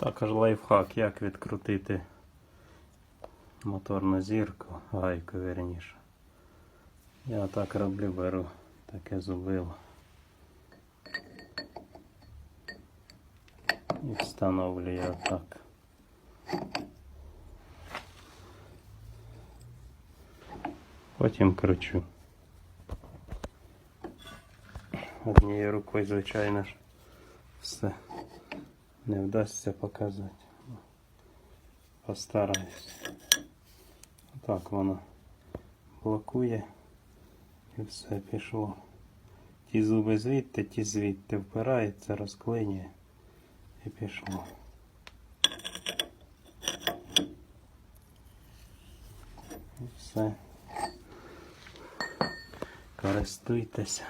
Також лайфхак, як відкрутити моторну зірку, гайку верніше. Я так роблю, беру таке зубило. І встановлюю отак. Потім кручу. Однією рукою, звичайно ж, все не вдасться показати. Постараюсь. Так воно блокує і все пішло. Ті зуби звідти, ті звідти впирається, розклинює і пішло. І все. Користуйтеся.